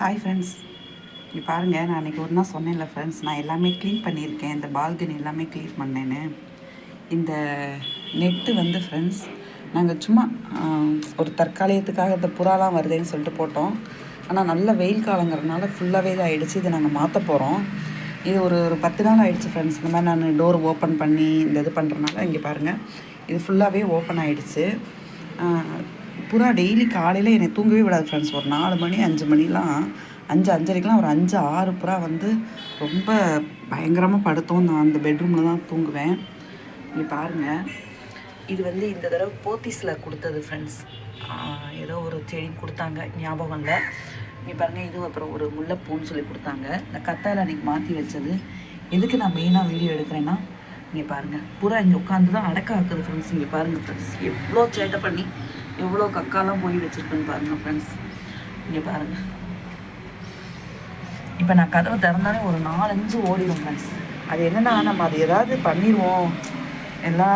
Hi friends இங்கே பாருங்கள் நான் அன்றைக்கி ஒரு நாள் சொன்னேன்ல ஃப்ரெண்ட்ஸ் நான் எல்லாமே க்ளீன் பண்ணியிருக்கேன். இந்த பால்கனி எல்லாமே க்ளீன் பண்ணேன்னு. இந்த நெட்டு வந்து ஃப்ரெண்ட்ஸ் நாங்கள் சும்மா ஒரு தற்காலிகத்துக்காக இந்த புறாலாம் வருதேன்னு சொல்லிட்டு போட்டோம். ஆனால் நல்ல வெயில் காலங்கிறதுனால ஃபுல்லாகவே இது ஆகிடுச்சு இதை நாங்கள் மாற்ற போகிறோம் இது ஒரு ஒரு பத்து நாள் ஆயிடுச்சு ஃப்ரெண்ட்ஸ் இந்த மாதிரி நான் டோர் ஓப்பன் பண்ணி இந்த இது பண்ணுறதுனால இங்கே பாருங்கள் இது ஃபுல்லாகவே ஓப்பன் ஆகிடுச்சு புறா டெய்லி காலையில் என்னை தூங்கவே விடாது ஃப்ரெண்ட்ஸ் ஒரு நாலு மணி அஞ்சு மணிலாம் அஞ்சு அஞ்சரைக்கெலாம் ஒரு அஞ்சு ஆறு புறா வந்து ரொம்ப பயங்கரமாக படுத்தோம். நான் அந்த பெட்ரூமில் தான் தூங்குவேன். இங்கே பாருங்கள் இது வந்து இந்த தடவை போத்தீஸில் கொடுத்தது ஃப்ரெண்ட்ஸ் ஏதோ ஒரு செடி கொடுத்தாங்க. ஞாபகம் இல்லை. நீ பாருங்கள் இது அப்புறம் ஒரு முல்லைப்பூன்னு சொல்லி கொடுத்தாங்க. இந்த கத்தாயில் அன்றைக்கி மாற்றி வச்சது. எதுக்கு நான் மெயினாக வீடியோ எடுக்கிறேன்னா இங்கே பாருங்கள் புறா இங்கே உட்காந்து தான் அடக்க ஆக்குது ஃப்ரெண்ட்ஸ் இங்கே பாருங்கள் ஃப்ரெண்ட்ஸ் எவ்வளோ சேட்டை பண்ணி எவ்வளோ கக்காலாம் போய் வச்சுருக்குன்னு பாருங்கள் ஃப்ரெண்ட்ஸ் இங்கே பாருங்கள் இப்போ நான் கதவை திறந்தாலே ஒரு நாலஞ்சு ஓடிடும் ஃப்ரெண்ட்ஸ் அது என்னென்னா நம்ம அது ஏதாவது பண்ணிடுவோம் எல்லா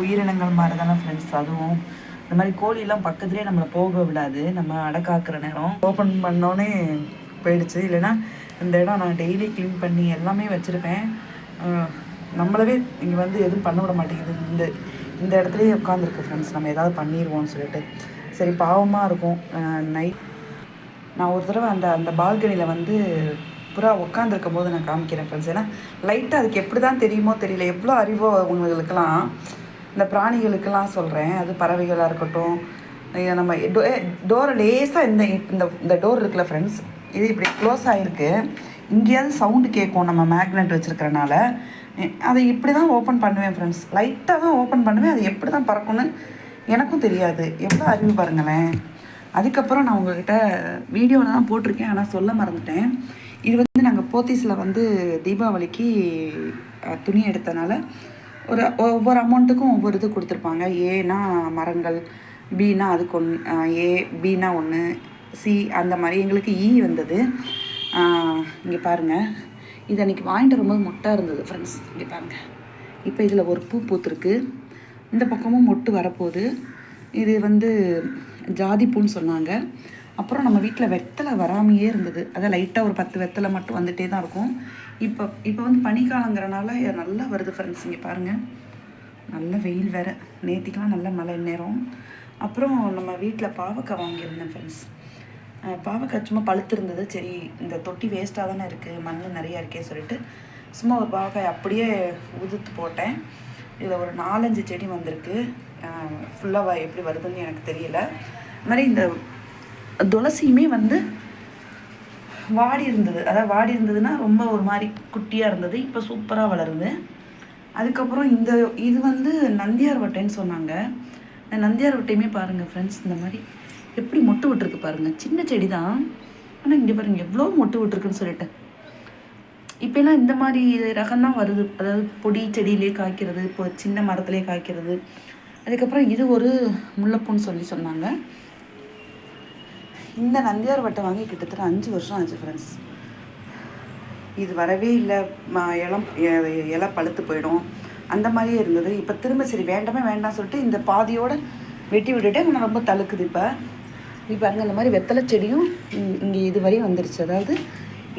உயிரினங்கள் மாதிரி தானே ஃப்ரெண்ட்ஸ் அதுவும். இந்த மாதிரி கோழிலாம் பக்கத்துலேயே நம்மளை போக விடாது. நம்ம அடக்காக்குற நேரம். ஓப்பன் பண்ணோன்னே போயிடுச்சு. இல்லைன்னா இந்த இடம் நான் டெய்லி க்ளீன் பண்ணி எல்லாமே வச்சுருப்பேன். நம்மளவே இங்கே வந்து எதுவும் பண்ண விட மாட்டேங்குது. இந்த இந்த இடத்துலயே உட்காந்துருக்கு ஃப்ரெண்ட்ஸ் நம்ம ஏதாவது பண்ணிடுவோம்னு சொல்லிட்டு. சரி பாவமாக இருக்கும். நைட் நான் ஒரு தடவை அந்த அந்த பால்கனியில் வந்து புறா உட்காந்துருக்கும் போது நான் காமிக்கிறேன் ஃப்ரெண்ட்ஸ் ஏன்னா லைட்டாக அதுக்கு எப்படி தான் தெரியுமோ தெரியல. எவ்வளோ அறிவோ உங்களுக்கெல்லாம். இந்த பிராணிகளுக்கெல்லாம் சொல்கிறேன் அது பறவைகளாக இருக்கட்டும். நம்ம டோ டோரை லேசாக இந்த இந்த இந்த டோர் இருக்குல்ல ஃப்ரெண்ட்ஸ் இது இப்படி க்ளோஸ் ஆகிருக்கு இங்கேயாவது சவுண்டு கேட்கும். நம்ம மேக்னெட் வச்சுருக்கறனால. அதை இப்படி தான் ஓப்பன் பண்ணுவேன் ஃப்ரெண்ட்ஸ் லைட்டாக தான் ஓப்பன் பண்ணுவேன். அது எப்படி தான் பறக்கும்னு எனக்கும் தெரியாது. எவ்வளோ அறிவு பாருங்களேன். அதுக்கப்புறம் நான் உங்ககிட்ட வீடியோவில் தான் போட்டிருக்கேன். ஆனால் சொல்ல மறந்துட்டேன். இது வந்து நாங்கள் போத்தீஸில் வந்து தீபாவளிக்கு துணி எடுத்தனால ஒரு ஒவ்வொரு அமௌண்ட்டுக்கும் ஒவ்வொரு இது கொடுத்துருப்பாங்க. ஏனா மரங்கள் பீனா அதுக்கு ஒன்று ஏ பீனா ஒன்று சி அந்த மாதிரி எங்களுக்கு இ வந்தது. இங்கே பாருங்கள் இது அன்றைக்கி வாங்கிட்டு வரும்போது மொட்டாக இருந்தது ஃப்ரெண்ட்ஸ் இங்கே பாருங்கள் இப்போ இதில் ஒரு பூ பூத்துருக்கு. இந்த பக்கமும் மொட்டு வரப்போகுது. இது வந்து ஜாதி பூன்னு சொன்னாங்க. அப்புறம் நம்ம வீட்டில் வெத்தலை வராமையே இருந்தது. அதான் லைட்டாக ஒரு பத்து வெத்தலை மட்டும் வந்துகிட்டே தான் இருக்கும். இப்போ இப்போ வந்து பனிக்காலங்கிறனால நல்லா வருது ஃப்ரெண்ட்ஸ் இங்கே பாருங்கள் நல்ல வெயில் வேறு. நேத்திக்கெலாம் நல்ல மழை நேரம் அப்புறம் நம்ம வீட்டில் பாவக்காய் வாங்கியிருந்தேன் ஃப்ரெண்ட்ஸ் பாவக்காய் சும்மா பழுத்து இருந்தது சரி இந்த தொட்டி வேஸ்ட்டாக தானே இருக்குது மண் நிறையா இருக்கே சொல்லிட்டு சும்மா ஒரு பாவக்காய் அப்படியே உதுத்து போட்டேன். இதில் ஒரு நாலஞ்சு செடி வந்திருக்கு. ஃபுல்லாக எப்படி வருதுன்னு எனக்கு தெரியல. அது மாதிரி இந்த துளசியுமே வந்து வாடி இருந்தது. அதாவது வாடி இருந்ததுன்னா ரொம்ப ஒரு மாதிரி குட்டியாக இருந்தது. இப்போ சூப்பராக வளருது. அதுக்கப்புறம் இந்த இது வந்து நந்தியார் வட்டைன்னு சொன்னாங்க. நந்தியார் வட்டையுமே பாருங்கள் ஃப்ரெண்ட்ஸ் இந்த மாதிரி எப்படி மொட்டு விட்டுருக்கு பாருங்கள் சின்ன செடி தான் ஆனால் இங்கே பாருங்கள் எவ்வளோ மொட்டு விட்டுருக்குன்னு சொல்லிட்டு. இப்போலாம் இந்த மாதிரி ரகம் தான் வருது. அதாவது பொடி செடியிலே காய்க்கிறது இப்போ சின்ன மரத்துலேயே காய்க்கிறது. அதுக்கப்புறம் இது ஒரு முல்லைப்பூன்னு சொல்லி சொன்னாங்க. இந்த நந்தியார் வட்டை வாங்கி கிட்டத்தட்ட அஞ்சு வருஷம் ஆச்சு ஃப்ரெண்ட்ஸ் இது வரவே இல்லை. ம- இளம் இலை பழுத்து போயிடும். அந்த மாதிரியே இருந்தது. இப்போ திரும்ப சரி வேண்டாமே வேண்டாம் சொல்லிட்டு இந்த பாதியோட வெட்டி விட்டுட்டு ஆனால் ரொம்ப தழுக்குது இப்போ. இப்போ பாருங்க இந்த மாதிரி வெத்தலை செடியும் இங்கே இது வரையும் வந்துருச்சு. அதாவது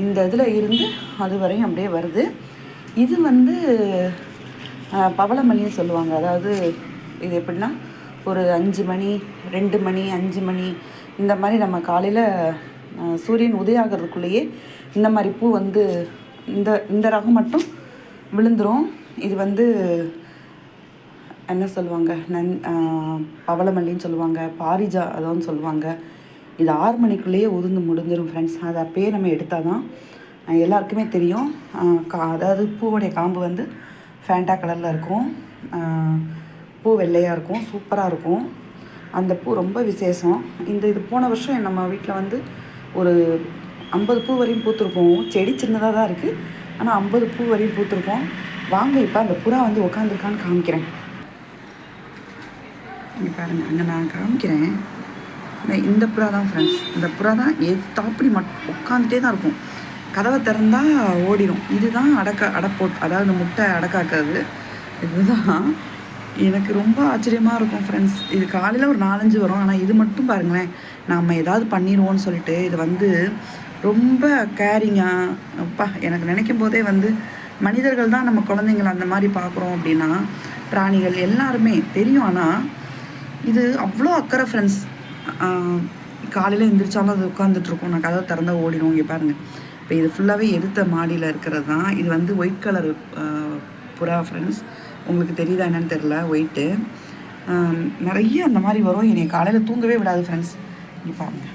இந்த இதில் இருந்து அது வரையும் அப்படியே வருது. இது வந்து பவளமணின்னு பவளமல்லின்னு சொல்லுவாங்க. அதாவது இது எப்படின்னா ஒரு அஞ்சு மணி ரெண்டு மணி அஞ்சு மணி இந்த மாதிரி நம்ம காலையில் சூரியன் உதயாகிறதுக்குள்ளேயே இந்த மாதிரி பூ வந்து இந்த இந்த ரகம் மட்டும் விழுந்துரும். இது வந்து என்ன சொல்லுவாங்க? நன் பவளமல்லின்னு சொல்லுவாங்க பாரிஜா அதான்னு சொல்லுவாங்க. இது ஆறு மணிக்குள்ளேயே உதிர்ந்து முடிஞ்சிடும் ஃப்ரெண்ட்ஸ் அதை அப்பயே நம்ம எடுத்தால் தான் எல்லாருக்குமே தெரியும். கா அதாவது பூவுடைய காம்பு வந்து ஃபேண்டா கலரில் இருக்கும். பூ வெள்ளையாக இருக்கும் சூப்பராக இருக்கும். அந்த பூ ரொம்ப விசேஷம். இந்த இது போன வருஷம் நம்ம வீட்டில் வந்து ஒரு ஐம்பது பூ வரையும் பூத்துருக்கோம். செடி சின்னதாக தான் இருக்குது ஆனால் ஐம்பது பூ வரையும் பூத்துருக்கோம். வாங்க இப்போ அந்த புறா வந்து உட்காந்துருக்கான்னு காமிக்கிறேன். இங்கே பாருங்கள் அங்கே நான் காமிக்கிறேன். இந்த- புறா தான் ஃப்ரெண்ட்ஸ் இந்த புறா தான் எத்தாப்படி மட் உட்காந்துட்டே தான் இருக்கும். கதவை திறந்தால் ஓடிடும் இதுதான் அடக்க அடப்போட் அதாவது முட்டை அடக்காக்காது. இதுதான் எனக்கு ரொம்ப ஆச்சரியமாக இருக்கும் ஃப்ரெண்ட்ஸ் இது காலையில் ஒரு நாலஞ்சு வரும். ஆனால் இது மட்டும் பாருங்களேன். நம்ம ஏதாவது பண்ணிடுவோம்னு சொல்லிட்டு இது வந்து ரொம்ப கேரிங்காக அப்பா எனக்கு நினைக்கும் போதே வந்து மனிதர்கள் தான் நம்ம குழந்தைங்கள அந்த மாதிரி பார்க்குறோம் அப்படின்னா பிராணிகள் எல்லாருமே தெரியும். ஆனால் இது அவ்வளோ அக்கறை ஃப்ரெண்ட்ஸ் காலையில் எந்திரிச்சாலும் அது உட்காந்துட்ருக்கும் நான் கதவை திறந்தா ஓடிடும் இங்கே பாருங்கள் இப்போ இது ஃபுல்லாகவே எடுத்த மாடியில் இருக்கிறது தான். இது வந்து ஒயிட் கலர் புறா ஃப்ரெண்ட்ஸ் உங்களுக்கு தெரியுதா என்னன்னு தெரில ஒயிட்டு நிறைய அந்த மாதிரி வரும். என்னை காலையில் தூங்கவே விடாது ஃப்ரெண்ட்ஸ் இங்கே பாருங்கள்